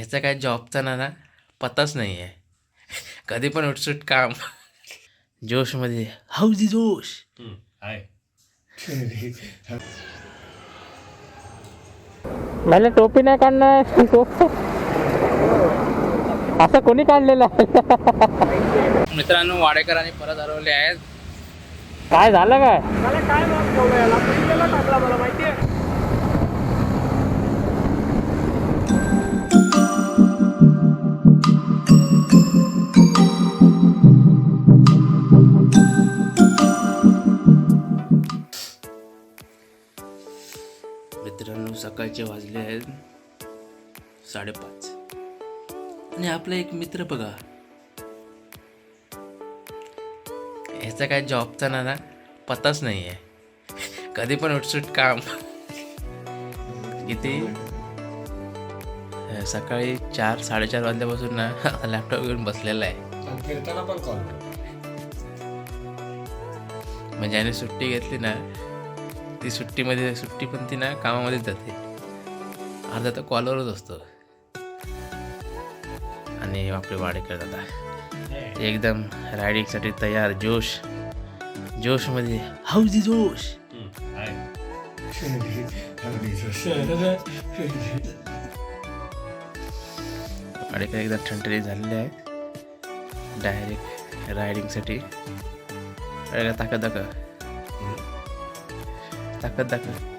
ह्याचा काय जॉबचा ना ना पताच नाही आहे कधी पण उठसूट काम। जोशमध्ये हाऊजी जोश? मला टोपी नाही काढणार असं कोणी काढलेलं आहे मित्रांनो वाडेकरांनी परत हरवले आहेत। काय झालं काय? सकाळचे वाजले आहेत साडेपाच. आणि आपला एक मित्र बघा. ह्याचा काय जॉबचा ना पताच नाही आहे कधी पण उठसूट काम. किती? सकाळी चार साडेचार वाजल्यापासून ना लॅपटॉप घेऊन बसलेला आहे. फिरताना पण कॉल म्हणजे याने सुट्टी घेतली ना ती सुट्टीमध्ये सुट्टी पण ती ना कामामध्येच जाते. अर्धा तर कॉलरच असतो. आणि आपले वाडेकर दादा. एकदम रायडिंगसाठी तयार जोश. जोशमध्ये हाऊजी जोश. वाडेकर एकदा ठणठणी झालेले आहे डायरेक्ट रायडिंगसाठी. ताकद दाखव. ताकद दाखव.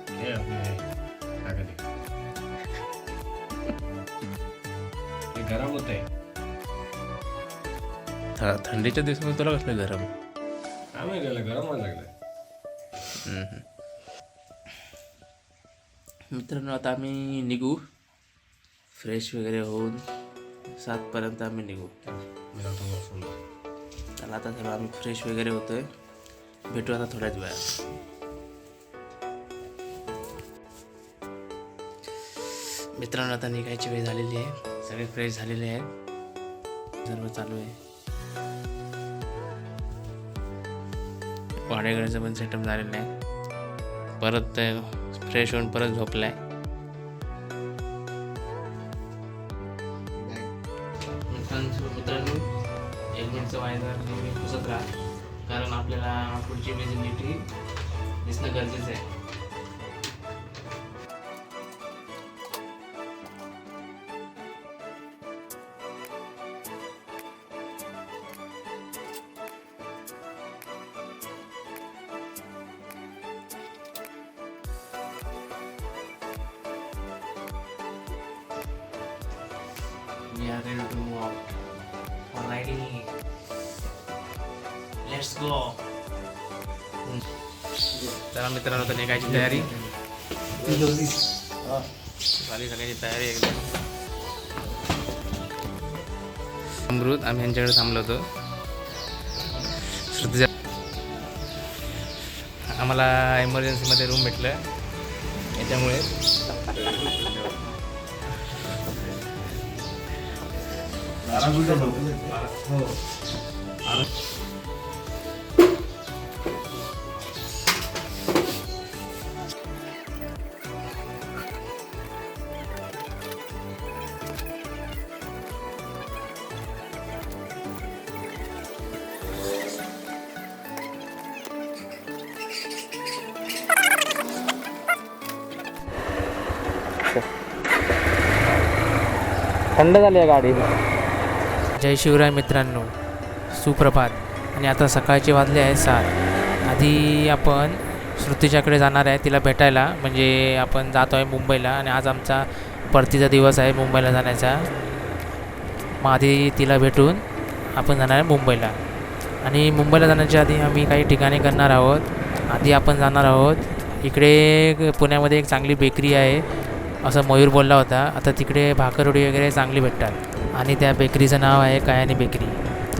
थ- थंडीच्या दिवसामध्ये तुला कसलं गरम? काय माहिती याला गरम व्हायला लागलं. मित्रांनो आता आम्ही निघू. फ्रेश वगैरे होऊन सातपर्यंत आम्ही निघू. चला आता चला आम्ही फ्रेश वगैरे होतोय. भेटू आता थोड्याच वेळात. मित्रांनो आता निघायची वेळ झालेली आहे. सगळे फ्रेश झालेले आहेत सर्व चालू आहे. वाडेगडाचं पण सेटअप झालेलं आहे. परत फ्रेश होऊन परत झोपलं आहे We are ready to move out for riding. Let's go. चला मित्रांनो तर निघायची तयारी झाली सगळ्याची तयारी एकदम अमृत आम्ही यांच्याकडे थांबलो होतो श्रुतीजा आम्हाला एमर्जन्सीमध्ये रूम भेटलं याच्यामुळे थंड झाली आहे गाडी जय शिवराय मित्रांनो सुप्रभात. आणि आता सकाळचे वाजले आहे सात. आधी आपण श्रुतीच्याकडे जाणार आहे तिला भेटायला. म्हणजे आपण जातो आहे मुंबईला आणि आज आमचा परतीचा दिवस आहे मुंबईला जाण्याचा. मग आधी तिला भेटून आपण जाणार आहे मुंबईला. आणि मुंबईला जाण्याच्या आधी आम्ही काही ठिकाणी करणार आहोत. आधी आपण जाणार आहोत. इकडे पुण्यामध्ये एक चांगली बेकरी आहे असं मयूर बोलला होता. आता तिकडे भाकरवडी वगैरे चांगली भेटतात. आणि त्या बेकरीचं नाव आहे कयानी बेकरी.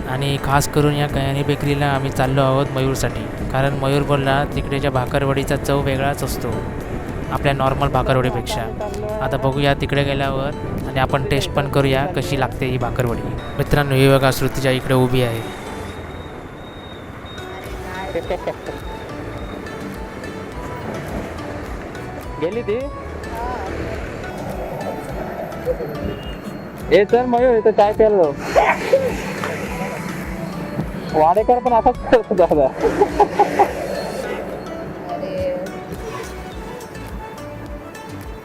आणि खास करून या कयानी बेकरीला आम्ही चाललो आहोत मयूरसाठी. कारण मयूर बोलला तिकडेच्या भाकरवडीचा चव वेगळाच असतो. आपल्या नॉर्मल भाकरवडीपेक्षा. आता बघूया तिकडे गेल्यावर आणि आपण टेस्ट पण करूया कशी लागते ही भाकरवडी. मित्रांनो ही बघा श्रुतीच्या इकडे उभी आहे. गेली ती? ए चल मयूर इथं चाय प्यायला जाऊ वाडेकर पण असाच करतो दादा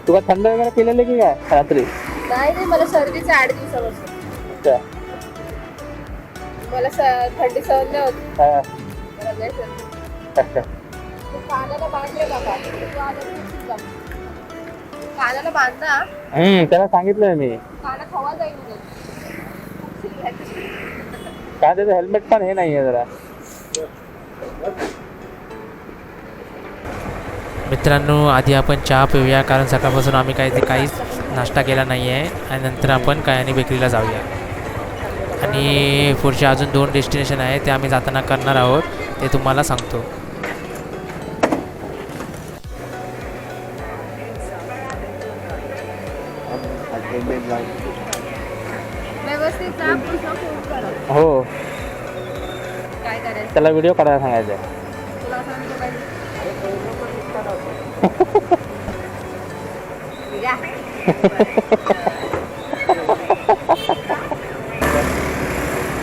तुला थंड वगैरे पिलेले की काय रात्री नाही नाही मला सर्दीचे आठ दिवसापासून अच्छा. मला स- थंडी सहन नाही होत हा. मला लय सर्दी. अच्छा. तू कानाला बांधले बाबा तू आल्यावर उशीर झाला. कानाला बांधा हम्म त्याला सांगितलंय मी. कानात हवा जाईल. काय त्याचं हेल्मेट पण हे नाहीये जरा. मित्रांनो आधी आपण चहा पिऊया कारण सकाळपासून आम्ही काही ते काहीच नाश्ता केला नाही आहे आणि नंतर आपण कायानी बेकरीला जाऊया. आणि पुढचे अजून दोन डेस्टिनेशन आहे ते आम्ही जाताना करणार आहोत ते तुम्हाला सांगतो. त्याला व्हिडिओ काढायला सांगायचं. आहे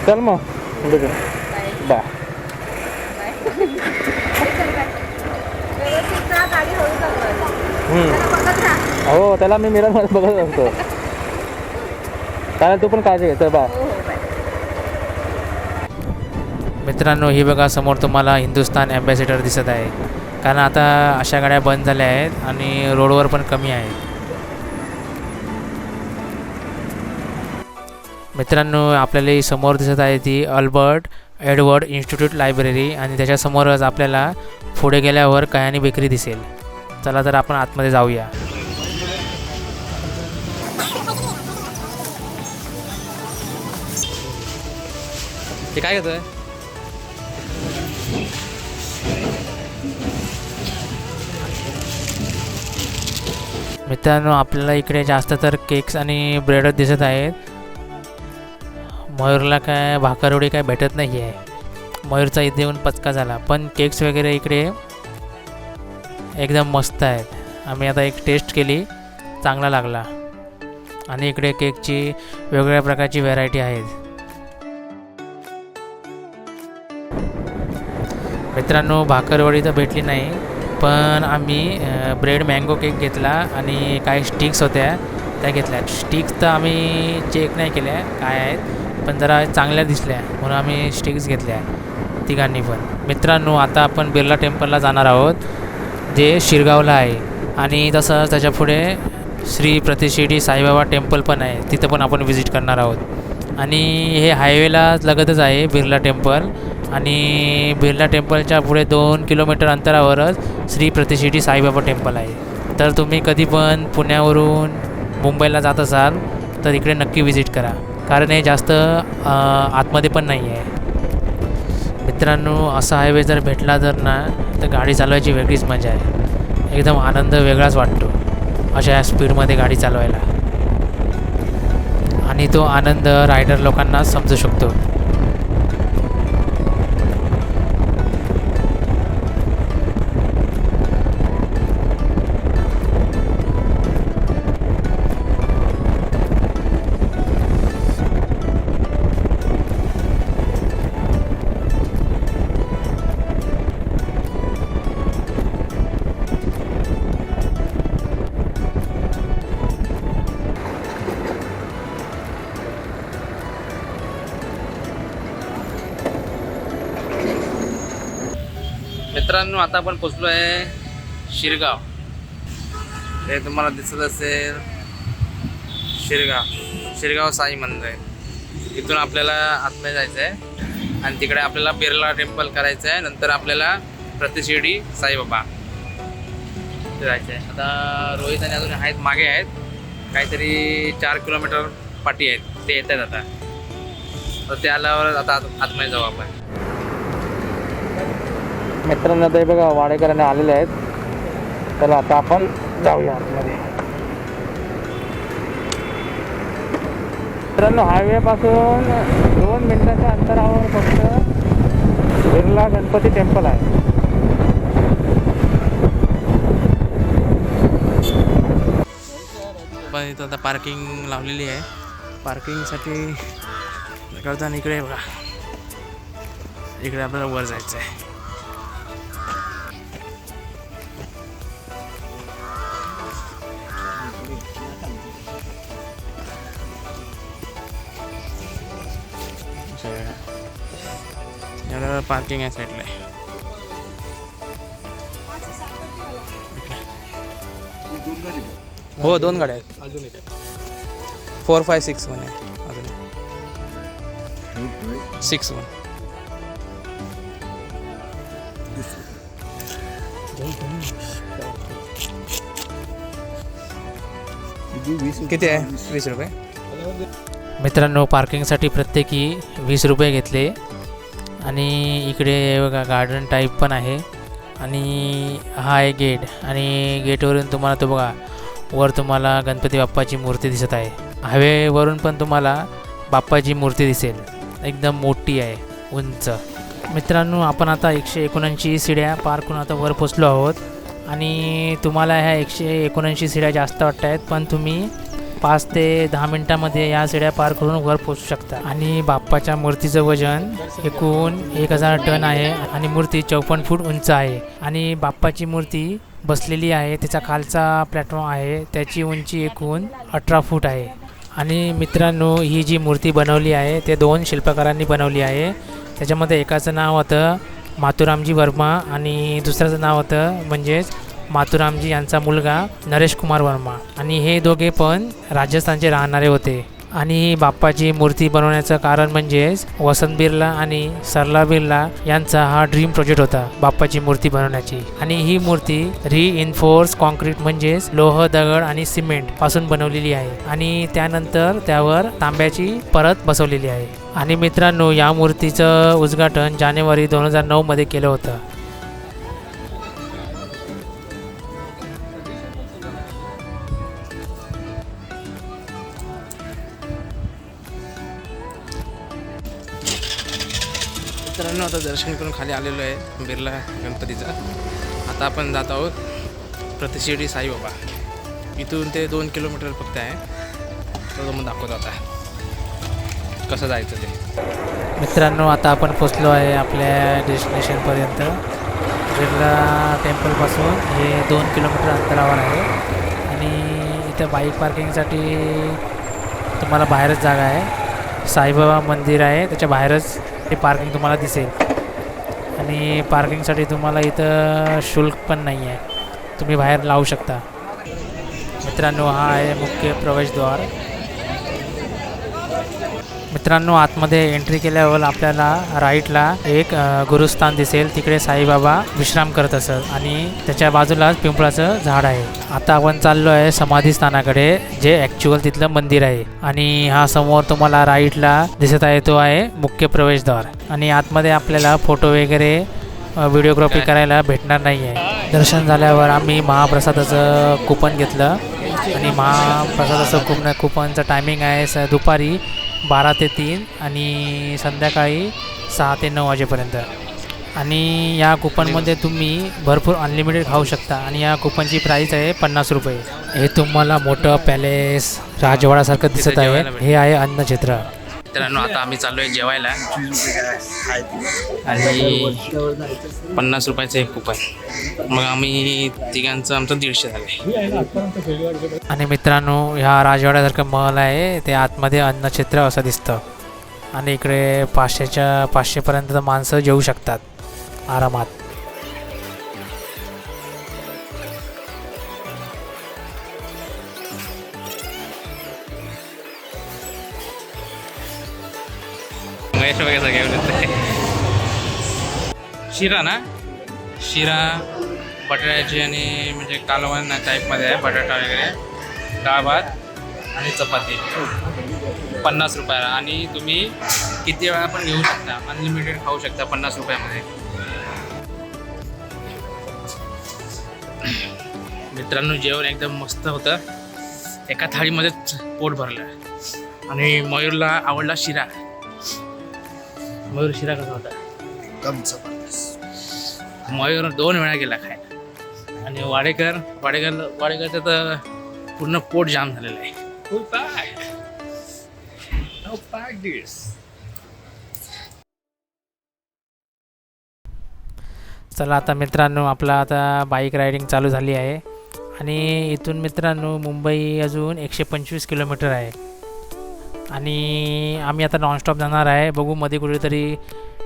चल मग बाय. हो त्याला मी मिरर बघत असतो. चालेल तू पण काळजी घे. चल बाय. मित्रांनो ही बघा समोर तुम्हाला हिंदुस्तान ॲम्बॅसेडर दिसत आहे. कारण आता अशा गाड्या बंद झाल्या आहेत आणि रोडवर पण कमी आहेत. मित्रांनो आपल्याला समोर दिसत आहे ती अल्बर्ट एडवर्ड इन्स्टिट्यूट लायब्ररी आणि त्याच्यासमोरच आपल्याला पुढे गेल्यावर कयानी बेकरी दिसेल. चला तर आपण आतमध्ये जाऊया. ते काय घेतोय मित्रांनो आपल्याला इकडे जास्त तर केक्स आणि ब्रेडच दिसत आहेत. मयूरला काय भाकरवडी काय भेटत नाही आहे मयूरचा इथे येऊन पचका झाला. पण केक्स वगैरे इकडे एकदम मस्त आहेत. आम्ही आता एक टेस्ट केली. चांगला लागला. आणि इकडे केकची वेगवेगळ्या प्रकारची व्हरायटी आहेत. मित्रांनो भाकरवडी तर भेटली नाही. पण आम्ही ब्रेड मँगो केक घेतला आणि काही स्टिक्स होत्या त्या घेतल्या. स्टिक्स तर आम्ही चेक नाही केल्या काय आहेत पण जरा चांगल्या दिसल्या म्हणून आम्ही स्टिक्स घेतल्या तिघांनी पण. मित्रांनो आता आपण बिर्ला टेम्पलला जाणार आहोत जे शिरगावला आहे. आणि तसंच त्याच्या पुढे श्री प्रतिशिर्डी साईबाबा टेम्पल पण आहे तिथं पण आपण व्हिजिट करणार आहोत. आणि हे हायवेला लगतच आहे बिर्ला टेम्पल. आणि बिर्ला टेम्पलच्या पुढे दोन किलोमीटर अंतरावरच श्री प्रतिशिर्डी साईबाबा टेम्पल आहे. तर तुम्ही कधी पण पुण्यावरून मुंबईला जात असाल तर इकडे नक्की व्हिजिट करा. कारण हे जास्त आतमध्ये पण नाही आहे. मित्रांनो असा हायवे जर भेटला तर ना तर गाडी चालवायची वेगळीच मजा आहे. एकदम आनंद वेगळाच वाटतो अशा स्पीडमध्ये गाडी चालवायला. आणि तो आनंद रायडर लोकांना समजू शकतो. आता आपण पोचलो आहे शिरगाव. हे तुम्हाला दिसत असेल शिरगाव. शिरगाव साई मंदिर इथून आपल्याला आतमध्ये जायचं आहे आणि तिकडे आपल्याला बिर्ला टेम्पल करायचं आहे नंतर आपल्याला प्रतिशिर्डी साईबाबा जायचं आहे आता रोहित आणि अजून आहेत मागे आहेत. काहीतरी चार किलोमीटर पाठी आहेत. ते येत आहेत आता. तर ते आल्यावर आता आत- आतमध्ये जाऊ आपण. मित्रांनो ते बघा वाडेकरांनी आलेले आहेत. तर आता आपण जाऊया आतमध्ये. मित्रांनो हायवे पासून दोन मिनिटाच्या अंतरावर फक्त बिर्ला गणपती टेम्पल आहे. पण इथं आता पार्किंग लावलेली आहे. पार्किंगसाठी करताना इकडे बघा. इकडे आपल्याला वर जायचं आहे पार्किंग आहे साईडला हो दोन गाड्या आहेत. अजून एक फोर फाय सिक्स वन आहे अजून सिक्स वन किती आहे? वीस रुपये? मित्रांनो पार्किंगसाठी प्रत्येकी वीस रुपये घेतले. आणि इकडे बघा गार्डन टाईप पण आहे. आणि हा आहे गेट आणि गेटवरून तुम्हाला तो बघा वर तुम्हाला गणपती बाप्पाची मूर्ती दिसत आहे. हायवेवरून पण तुम्हाला बाप्पाची मूर्ती दिसेल. एकदम मोठी आहे उंच. मित्रांनो आपण आता एकशे एकोणऐंशी शिड्या पार करून आता वर पोचलो आहोत. आणि तुम्हाला ह्या एकशे एकोणऐंशी शिड्या जास्त वाटत आहेत पण तुम्ही पाच ते दहा मिनटामध्ये या शिड्या पार करून वर पोचू शकता. आणि बाप्पाच्या मूर्तीचं वजन एकूण एक हजार टन आहे आणि मूर्ती चौपन्न फूट उंच आहे. आणि बाप्पाची मूर्ती बसलेली आहे तिचा खालचा प्लॅटफॉर्म आहे त्याची उंची एकूण अठरा फूट आहे. आणि मित्रांनो ही जी मूर्ती बनवली आहे ते दोन शिल्पकारांनी बनवली आहे. त्याच्यामध्ये एकाचं नाव होतं मातुरामजी वर्मा आणि दुसऱ्याचं नाव होतं म्हणजेच मातुरामजी यांचा मुलगा नरेश कुमार वर्मा. आणि हे दोघे पण राजस्थानचे राहणारे होते. आणि बाप्पाची मूर्ती बनवण्याचं कारण म्हणजेच वसंत बिर्ला आणि सरला बिर्ला यांचा हा ड्रीम प्रोजेक्ट होता बाप्पाची मूर्ती बनवण्याची. आणि ही मूर्ती री इन्फोर्स कॉन्क्रीट म्हणजेच लोह दगड आणि सिमेंटपासून बनवलेली आहे. आणि त्यानंतर त्यावर तांब्याची परत बसवलेली आहे. आणि मित्रांनो या मूर्तीचं उद्घाटन जानेवारी दोन हजार नऊमध्ये केलं होतं. आता दर्शन करून खाली आलेलो आहे बिर्ला गणपतीचा. आता आपण जात आहोत प्रतिशिर्डी साईबाबा. इथून ते दोन किलोमीटर फक्त आहे. तो मग दाखवत आता. कसं जायचं ते. मित्रांनो आता आपण पोचलो आहे आपल्या डेस्टिनेशनपर्यंत बिर्ला टेम्पलपासून हे दोन किलोमीटर अंतरावर आहे. आणि इथं बाईक पार्किंगसाठी तुम्हाला बाहेरच जागा आहे. साईबाबा मंदिर आहे त्याच्या बाहेरच साठी पार्किंग तुम्हाला दिसेल. आणि पार्किंगसाठी तुम्हाला इथं शुल्क पण नाही आहे तुम्ही बाहेर लावू शकता. मित्रांनो हा आहे मुख्य प्रवेशद्वार. मित्रांनो आतमध्ये एंट्री केल्यावर आपल्याला राईटला एक गुरुस्थान दिसेल. तिकडे साईबाबा विश्राम करत असत. आणि त्याच्या बाजूलाच पिंपळाचं झाड आहे. आता आपण चाललो आहे समाधी स्थानाकडे जे ॲक्च्युअल तिथलं मंदिर आहे. आणि हा समोर तुम्हाला राईटला दिसत आहे तो आहे मुख्य प्रवेशद्वार. आणि आतमध्ये आपल्याला फोटो वगैरे व्हिडिओग्राफी करायला भेटणार नाही आहे दर्शन झाल्यावर आम्ही महाप्रसादाचं कुपन घेतलं. आणि महाप्रसादाचं कुपन कुपनचं टायमिंग आहे स दुपारी बारा ते तीन आणि संध्याकाळी सहा ते नऊ वाजेपर्यंत. आणि या कुपनमध्ये तुम्ही भरपूर अनलिमिटेड खाऊ शकता आणि या कुपनची प्राईस आहे पन्नास रुपये. हे तुम्हाला मोठं पॅलेस राजवाडासारखं दिसत आहे. हे आहे अन्नक्षेत्र मित्रांनो आता आम्ही चाललो आहे जेवायला. आणि पन्नास रुपयाचं एक कुपन मग आम्ही तिघांचं आमचं दीडशे झालं. आणि मित्रांनो ह्या राजवाड्यासारखं महल आहे. ते आतमध्ये अन्नक्षेत्र असं दिसतं. आणि इकडे पाचशेच्या पाचशेपर्यंत माणसं जेवू शकतात आरामात. महेश वगैरे सगळे येते शिरा ना? शिरा बटाट्याची आणि म्हणजे कालवण टाईपमध्ये आहे बटाटा वगैरे डाळ भात आणि चपाती. पन्नास रुपयाला. आणि तुम्ही किती वेळा पण घेऊ शकता. अनलिमिटेड खाऊ शकता पन्नास रुपयामध्ये. मित्रांनो जेवण एकदम मस्त होतं. एका थाळीमध्येच पोट भरलं. आणि मयूरला आवडला शिरा. मयूर शिरा कसा होता? मयूर दोन वेळा गेला खायला. आणि वाडेकर वाडेकर वाडेकरचं तर पूर्ण पोट जाम झालेलं आहे. चला आता मित्रांनो आपला आता बाईक रायडिंग चालू झाली आहे. आणि इथून मित्रांनो मुंबई अजून एकशे पंचवीस किलोमीटर आहे. आणि आम्ही आता नॉनस्टॉप जाणार आहे. बघू मध्ये कुठेतरी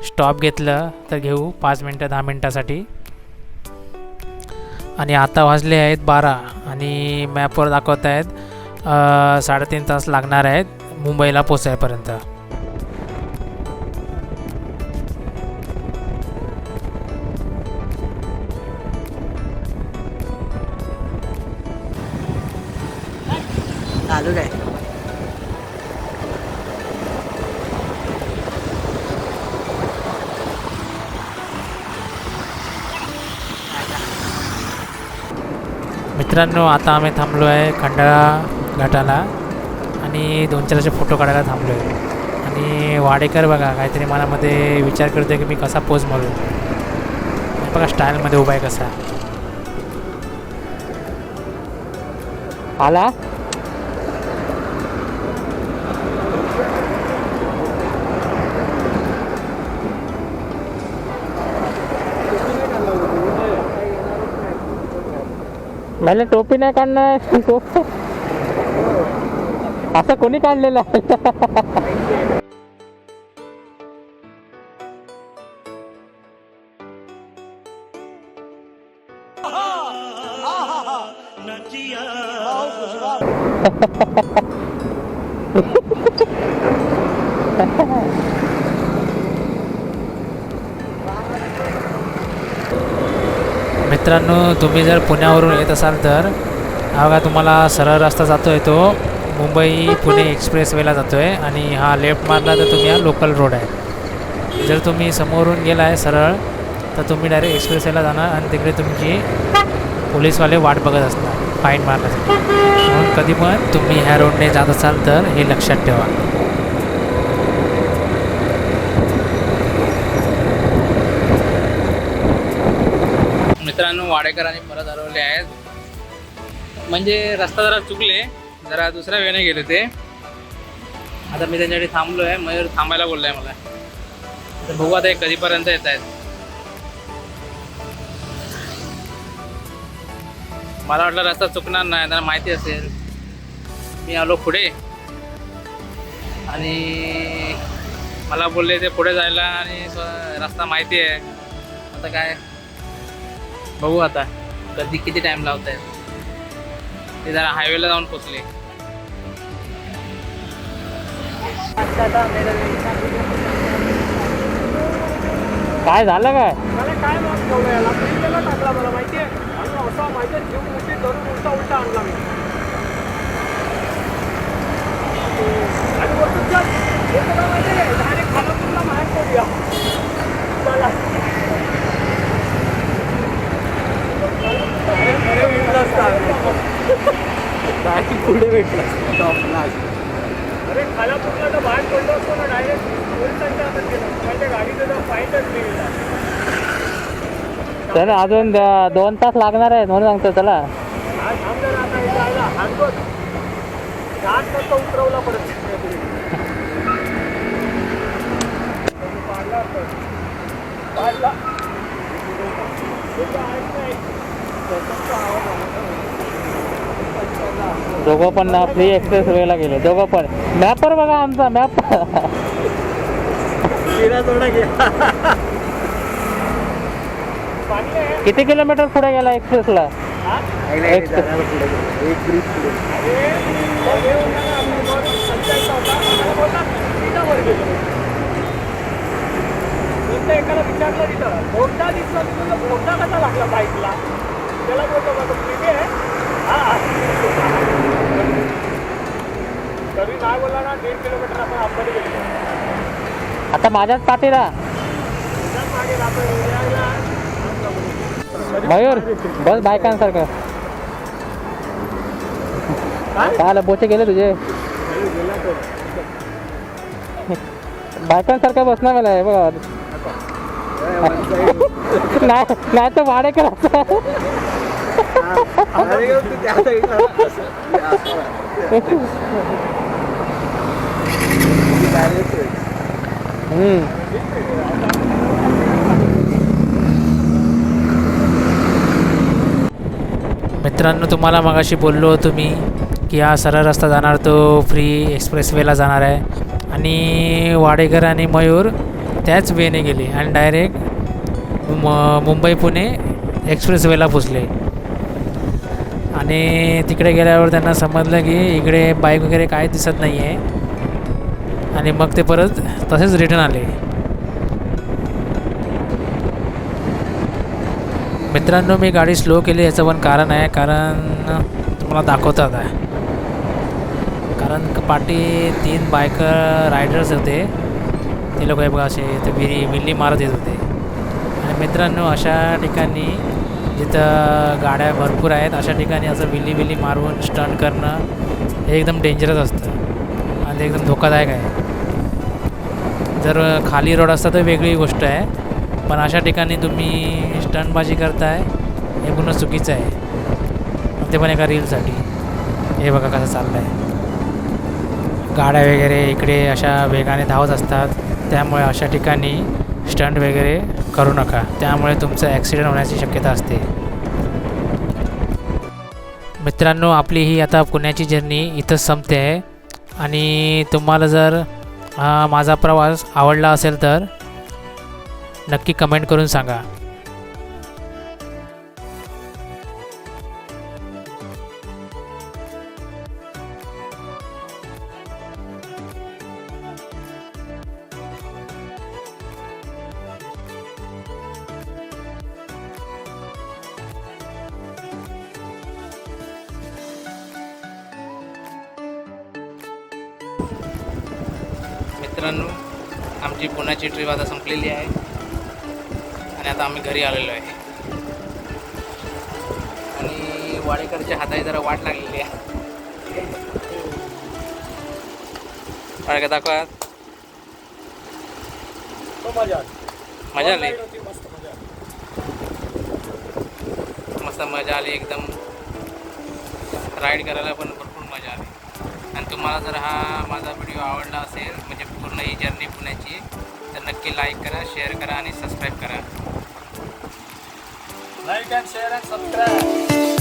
स्टॉप घेतलं तर घेऊ पाच मिनटं दहा मिनटासाठी. आणि आता वाजले आहेत बारा आणि मॅपवर दाखवत आहेत साडेतीन तास लागणार आहेत मुंबईला पोचायपर्यंत चालू आहे. मित्रांनो आता आम्ही थांबलो आहे खंडाळा घाटाला आणि दोन चार असे फोटो काढायला थांबलो आहे आणि वाडेकर बघा काहीतरी मनामध्ये विचार करतो की मी कसा पोज मारू. बघा स्टाईलमध्ये उभा आहे कसा. आला? मला टोपी नाही काढणार. टोपी असं कोणी काढलेलं आहे? मित्रांनो तुम्ही जर पुण्यावरून येत असाल तर हा तुम्हाला सरळ रस्ता जातो आहे तो. मुंबई पुणे एक्सप्रेसवेला जातो आहे आणि हा लेफ्ट मारला तर तुम्ही हा लोकल रोड आहे. जर तुम्ही समोरून गेला आहे सरळ तर तुम्ही डायरेक्ट एक्सप्रेसवेला जाणार आणि तिकडे तुमची पोलीसवाले वाट बघत असणार फाईन मारण्यासाठी. म्हणून कधी पण तुम्ही ह्या रोडने जात असाल तर हे लक्षात ठेवा. मित्रांनो वाडेकरांनी परत हरवले आहेत. म्हणजे रस्ता जरा चुकले जरा दुसऱ्या वेळेने गेले ते. आता मी त्यांच्यासाठी थांबलो आहे मयूर थांबायला बोललाय मला. तर बघू आता कधीपर्यंत येत आहेत. मला वाटलं रस्ता चुकणार नाही त्यांना माहिती असेल. मी आलो पुढे. आणि मला बोलले ते पुढे जायला आणि रस्ता माहिती आहे. आता काय बघू आता. कधी किती टाइम लावत आहेत ते जरा हायवेला जाऊन पोचले. काय झालं काय? मला काय माफ याला. प्रिंटला टाकला मला माहितीये. आणि असा माझ्या जीव मोठी धरून उलटा उलटा आणला मी. आणि हे डायरेक्ट बाहेर पडूया. चला. पुढे भेटला अरे खालापूरला तर बाहेर पडलो असतो ना डायरेक्ट पोलिसांच्या हातात गेलो फाईटच तर अजून द- दोन तास लागणार आहेत म्हणून सांगतो चला हा उतरवला परत पाडला. पाडला दोघं पण ना फ्री एक्सप्रेस वेला गेले. दोघं पण. मॅपर बघा आमचा मॅप किती किलोमीटर पुढे गेला एक्सप्रेसला एकाला विचारलं तिथं. मोठा दिसला तिथं म्हणलं, कसा लागला बाईकला त्याला बोलतो का तो प्रेमी आहे हा। तरी नाही बोलला ना दीड किलोमीटर आपण आतमध्ये गेलो आता माझ्याच पाठीला त्याच्याच मागे आपण उद्याला मयूर बस बायकांसारखं काय आलं बोचे गेले तुझे। बायकांसारखं बसणार मला हे बघा नाही नाही तर भाडे करा मित्रांनो तुम्हाला मगाशी बोललो होतो मी की हा सरळ रस्ता जाणार तो फ्री एक्सप्रेसवेला जाणार आहे. आणि वाडेकर आणि मयूर त्याच वेने गेले आणि डायरेक्ट म मुंबई पुणे एक्सप्रेसवेला पोचले आणि तिकडे गेल्यावर त्यांना समजलं की इकडे बाईक वगैरे काय दिसत नाही आहे आणि मग ते परत तसेच रिटर्न आले. मित्रांनो मी गाडी स्लो केली याचं पण कारण आहे कारण तुम्हाला दाखवतात आहे कारण पाठी तीन बायकर रायडर्स होते. ते लोक हे बघा असे ते विरी विल्ली मारत येत होते. आणि मित्रांनो अशा ठिकाणी जिथं गाड्या भरपूर आहेत अशा ठिकाणी असं विली विली मारून स्टंट करणं हे एकदम डेंजरस असतं. आणि ते एकदम धोकादायक आहे. जर खाली रोड असता तर वेगळी गोष्ट आहे. पण अशा ठिकाणी तुम्ही स्टंटबाजी करताय हे पूर्ण चुकीचं आहे. ते पण एका रीलसाठी हे बघा कसं चाललं आहे गाड्या वगैरे इकडे अशा वेगाने धावत असतात. त्यामुळे अशा ठिकाणी स्टंट वगैरे करू नका. त्यामुळे तुमचं ॲक्सिडेंट होण्याची शक्यता असते. मित्रांनो आपली ही आता पुण्याची जर्नी इथंच संपते आहे. आणि तुम्हाला जर माझा प्रवास आवडला असेल तर नक्की कमेंट करून सांगा. आमची पुण्याची ट्रिप आता संपलेली आहे. आणि आता आम्ही घरी आलेलो आहे. आणि वाडेकरच्या हाताने जरा वाट लागलेली आहे. वाडेकर दाखवा. मस्त मजा आली. मस्त मजा आली एकदम. राईड करायला पण भरपूर मजा आली. आणि तुम्हाला जर हा माझा व्हिडिओ आवडला असेल म्हणजे पूर्ण ही जर्नी पुण्याची. तर नक्की लाईक करा शेअर करा आणि सबस्क्राईब करा. Like and share and subscribe